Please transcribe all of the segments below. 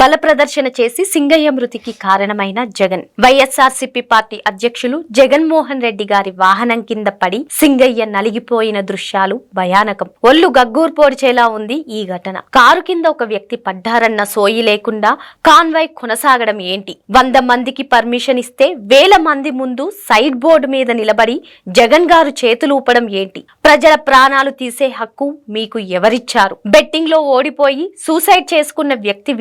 బల ప్రదర్శన చేసి సింగయ్య మృతికి కారణమైన జగన్. వైఎస్ఆర్సీపీ పార్టీ అధ్యక్షులు జగన్మోహన్ రెడ్డి గారి వాహనం కింద పడి సింగయ్య నలిగిపోయిన దృశ్యాలు భయానకం. ఒళ్ళు గగ్గూర్ పొడిచేలా ఉంది ఈ ఘటన. కారు కింద ఒక వ్యక్తి పడ్డారన్న సోయి లేకుండా కాన్వాయ్ కొనసాగడం ఏంటి? వంద మందికి పర్మిషన్ ఇస్తే వేల మంది ముందు సైడ్ బోర్డు మీద నిలబడి జగన్ గారు చేతులు ఊపడం ఏంటి? ప్రజల ప్రాణాలు తీసే హక్కు మీకు ఎవరిచ్చారు? బెట్టింగ్లో ఓడిపోయి సూసైడ్ చేసుకున్న వ్యక్తి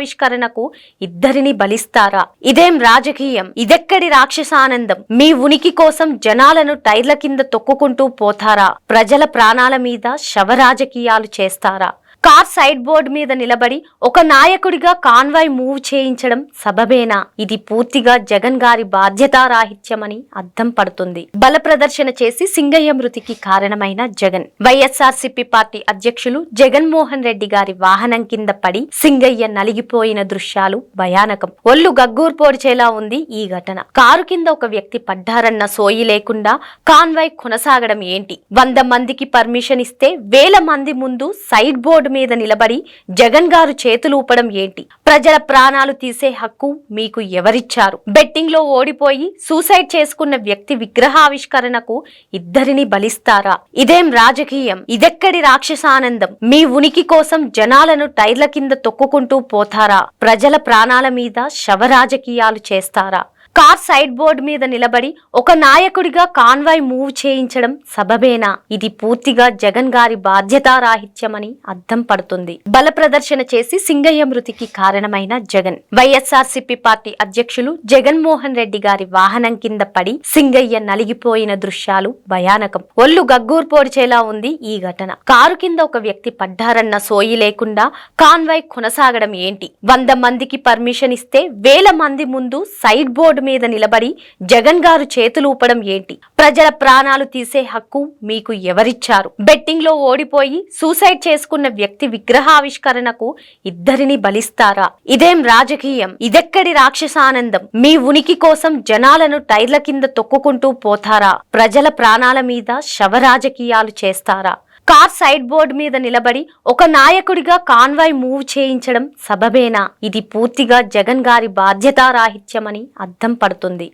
ఆవిష్కరణకు ఇద్దరిని బలిస్తారా? ఇదేం రాజకీయం? ఇదెక్కడి రాక్షసానందం? మీ ఉనికి కోసం జనాలను టైర్ల కింద తొక్కుకుంటూ పోతారా? ప్రజల ప్రాణాల మీద శవ రాజకీయాలు చేస్తారా? కార్ సైడ్ బోర్డు మీద నిలబడి ఒక నాయకుడిగా కాన్వాయ్ మూవ్ చేయించడం సబబేనా? ఇది పూర్తిగా జగన్ గారి బాధ్యతారాహిత్యమని అర్థం పడుతుంది. బల ప్రదర్శన చేసి సింగయ్య మృతికి కారణమైన జగన్. వైఎస్ఆర్సీపీ పార్టీ అధ్యక్షులు జగన్మోహన్ రెడ్డి గారి వాహనం కింద పడి సింగయ్య నలిగిపోయిన దృశ్యాలు భయానకం. ఒళ్ళు గగ్గూర్ పోడిచేలా ఉంది ఈ ఘటన. కారు కింద ఒక వ్యక్తి పడ్డారన్న సోయి లేకుండా కాన్వాయ్ కొనసాగడం ఏంటి? వంద మందికి పర్మిషన్ ఇస్తే వేల మంది ముందు సైడ్ బోర్డు మీద నిలబడి జగన్ గారు చేతులు ఊపడం ఏంటి? ప్రజల ప్రాణాలు తీసే హక్కు మీకు ఎవరిచ్చారు? బెట్టింగ్లో ఓడిపోయి సూసైడ్ చేసుకున్న వ్యక్తి విగ్రహావిష్కరణకు ఇద్దరిని బలిస్తారా? ఇదేం రాజకీయం? ఇదెక్కడి రాక్షసానందం? మీ ఉనికి కోసం జనాలను టైర్ల కింద తొక్కుకుంటూ పోతారా? ప్రజల ప్రాణాల మీద శవ రాజకీయాలు చేస్తారా? కార్ సైడ్ బోర్డు మీద నిలబడి ఒక నాయకుడిగా కాన్వాయ్ మూవ్ చేయించడం సబబేనా? ఇది పూర్తిగా జగన్ గారి బాధ్యతారాహిత్యమని అర్థం పడుతుంది. బల ప్రదర్శన చేసి సింగయ్య మృతికి కారణమైన జగన్. వైఎస్ఆర్సీపీ పార్టీ అధ్యక్షులు జగన్మోహన్ రెడ్డి గారి వాహనం కింద పడి సింగయ్య నలిగిపోయిన దృశ్యాలు భయానకం. ఒళ్ళు గగ్గూర్ పొడిచేలా ఉంది ఈ ఘటన. కారు కింద ఒక వ్యక్తి పడ్డారన్న సోయి లేకుండా కాన్వాయ్ కొనసాగడం ఏంటి? వంద మందికి పర్మిషన్ ఇస్తే వేల మంది ముందు సైడ్ బోర్డు మీద నిలబడి జగన్ గారు చేతులూపడం ఏంటి? ప్రజల ప్రాణాలు తీసే హక్కు మీకు ఎవరిచ్చారు? బెట్టింగ్లో ఓడిపోయి సూసైడ్ చేసుకున్న వ్యక్తి విగ్రహావిష్కరణకు ఇద్దరిని బలిస్తారా? ఇదేం రాజకీయం? ఇదెక్కడి రాక్షసానందం? మీ ఉనికి కోసం జనాలను టైర్ల కింద తొక్కుకుంటూ పోతారా? ప్రజల ప్రాణాల మీద శవ రాజకీయాలు చేస్తారా? కార్ సైడ్ బోర్డు మీద నిలబడి ఒక నాయకుడిగా కాన్వాయ్ మూవ్ చేయించడం సబబేనా? ఇది పూర్తిగా జగన్ గారి బాధ్యతారాహిత్యమని అర్థం పడుతుంది.